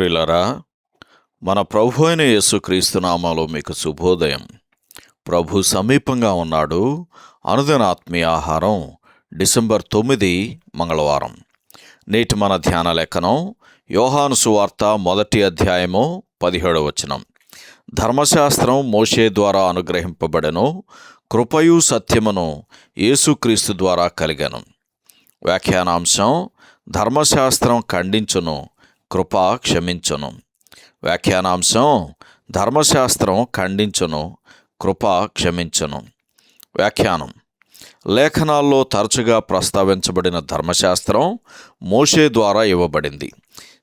ప్రిలరా మన ప్రభు అయిన యేసుక్రీస్తు నామాలో మీకు శుభోదయం. ప్రభు సమీపంగా ఉన్నాడు. అనుదిన ఆత్మీయ ఆహారం డిసెంబర్ తొమ్మిది మంగళవారం. నేటి మన ధ్యాన లేఖనం యోహాను సువార్త మొదటి అధ్యాయము పదిహేడవ వచనం. ధర్మశాస్త్రం మోషే ద్వారా అనుగ్రహింపబడెను కృపయు సత్యమును యేసుక్రీస్తు ద్వారా కలిగను. వ్యాఖ్యానాంశం ధర్మశాస్త్రం ఖండించును కృప క్షమించును. వ్యాఖ్యానాంశం ధర్మశాస్త్రం ఖండించును కృప క్షమించును. వ్యాఖ్యానం లేఖనాల్లో తరచుగా ప్రస్తావించబడిన ధర్మశాస్త్రం మోషే ద్వారా ఇవ్వబడింది.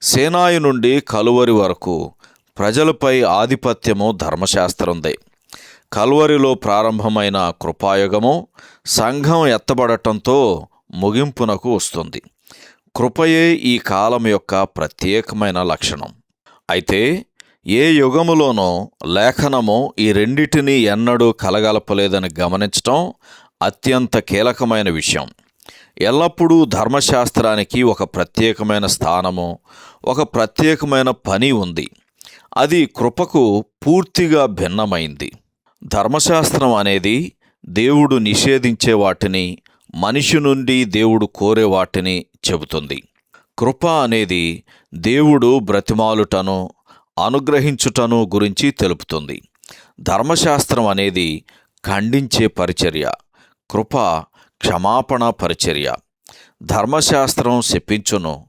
సేనాయి నుండి కలువరి వరకు ప్రజలపై ఆధిపత్యము ధర్మశాస్త్రందే. కల్వరిలో ప్రారంభమైన కృపాయుగము సంఘం ఎత్తబడటంతో ముగింపునకు వస్తుంది. కృపయే ఈ కాలం యొక్క ప్రత్యేకమైన లక్షణం. అయితే ఏ యుగములోనో లేఖనము ఈ రెండిటినీ ఎన్నడూ కలగలపలేదని గమనించటం అత్యంత కీలకమైన విషయం. ఎల్లప్పుడూ ధర్మశాస్త్రానికి ఒక ప్రత్యేకమైన స్థానము ఒక ప్రత్యేకమైన పని ఉంది. అది కృపకు పూర్తిగా భిన్నమైంది. ధర్మశాస్త్రం అనేది దేవుడు నిషేధించే వాటిని మనిషి నుండి దేవుడు కోరే వాటిని చెబుతుంది. కృప అనేది దేవుడు బ్రతిమాలుటను అనుగ్రహించుటను గురించి తెలుపుతుంది. ధర్మశాస్త్రం అనేది ఖండించే పరిచర్య కృప క్షమాపణ పరిచర్య. ధర్మశాస్త్రం శపించును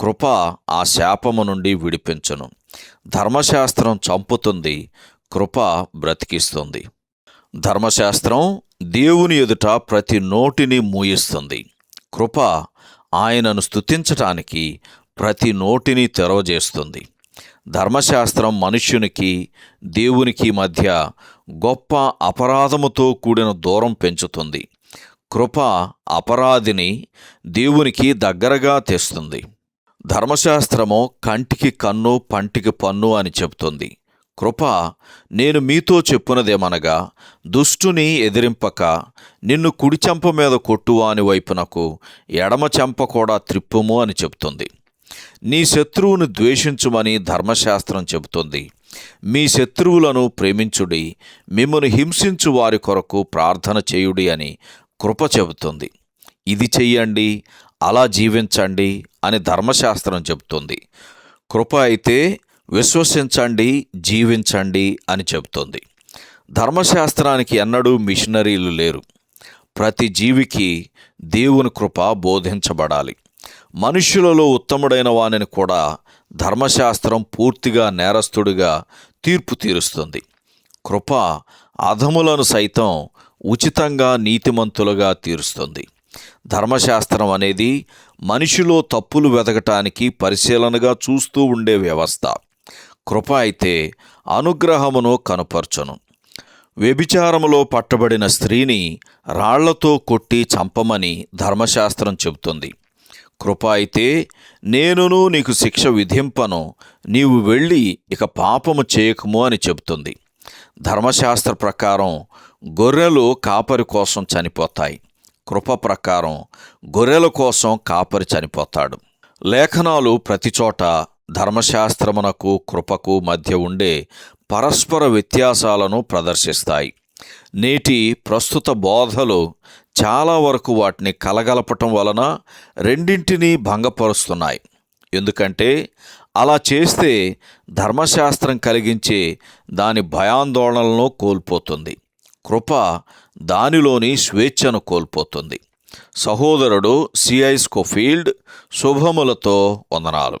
కృప ఆ శాపము నుండి విడిపించును. ధర్మశాస్త్రం చంపుతుంది కృప బ్రతికిస్తుంది. ధర్మశాస్త్రం దేవుని ఎదుట ప్రతి నోటిని మూయిస్తుంది. కృప ఆయనను స్తుతించటానికి ప్రతి నోటిని తెరవజేస్తుంది. ధర్మశాస్త్రం మనుష్యునికి దేవునికి మధ్య గొప్ప అపరాధముతో కూడిన దూరం పెంచుతుంది. కృప అపరాధిని దేవునికి దగ్గరగా తెస్తుంది. ధర్మశాస్త్రము కంటికి కన్ను పంటికి పన్ను అని చెబుతుంది. కృప నేను మీతో చెప్పునదేమనగా దుష్టుని ఎదిరింపక నిన్ను కుడి చెంప మీద కొట్టువాని వైపునకు ఎడమ చెంప కూడా త్రిప్పుము అని చెబుతుంది. నీ శత్రువును ద్వేషించుమని ధర్మశాస్త్రం చెబుతుంది. మీ శత్రువులను ప్రేమించుడి మిమ్మను హింసించు వారి కొరకు ప్రార్థన చేయుడి అని కృప చెబుతుంది. ఇది చెయ్యండి అలా జీవించండి అని ధర్మశాస్త్రం చెబుతుంది. కృప అయితే విశ్వసించండి జీవించండి అని చెబుతోంది. ధర్మశాస్త్రానికి ఎన్నడూ మిషనరీలు లేరు. ప్రతి జీవికి దేవుని కృప బోధించబడాలి. మనుష్యులలో ఉత్తముడైన వానిని కూడా ధర్మశాస్త్రం పూర్తిగా నేరస్తుడిగా తీర్పు తీరుస్తుంది. కృప అధములను సైతం ఉచితంగా నీతిమంతులుగా తీరుస్తుంది. ధర్మశాస్త్రం అనేది మనిషిలో తప్పులు వెతకటానికి పరిశీలనగా చూస్తూ ఉండే వ్యవస్థ. కృప అయితే అనుగ్రహమును కనుపర్చును. వ్యభిచారములో పట్టబడిన స్త్రీని రాళ్ళతో కొట్టి చంపమని ధర్మశాస్త్రం చెబుతుంది. కృప అయితే నేనును నీకు శిక్ష విధింపను నీవు వెళ్ళి ఇక పాపము చేయకము అని చెబుతుంది. ధర్మశాస్త్ర ప్రకారం గొర్రెలు కాపరి కోసం చనిపోతాయి. కృప ప్రకారం గొర్రెల కోసం కాపరి చనిపోతాడు. లేఖనాలు ప్రతిచోట ధర్మశాస్త్రమునకు కృపకు మధ్య ఉండే పరస్పర వ్యత్యాసాలను ప్రదర్శిస్తాయి. నేటి ప్రస్తుత బోధలు చాలా వరకు వాటిని కలగలపటం వలన రెండింటినీ భంగపరుస్తున్నాయి. ఎందుకంటే అలా చేస్తే ధర్మశాస్త్రం కలిగించే దాని భయాందోళనలను కోల్పోతుంది. కృప దానిలోని స్వేచ్ఛను కోల్పోతుంది. సహోదరుడు సిఐ స్కోఫీల్డ్ శుభములతో వందనాలు.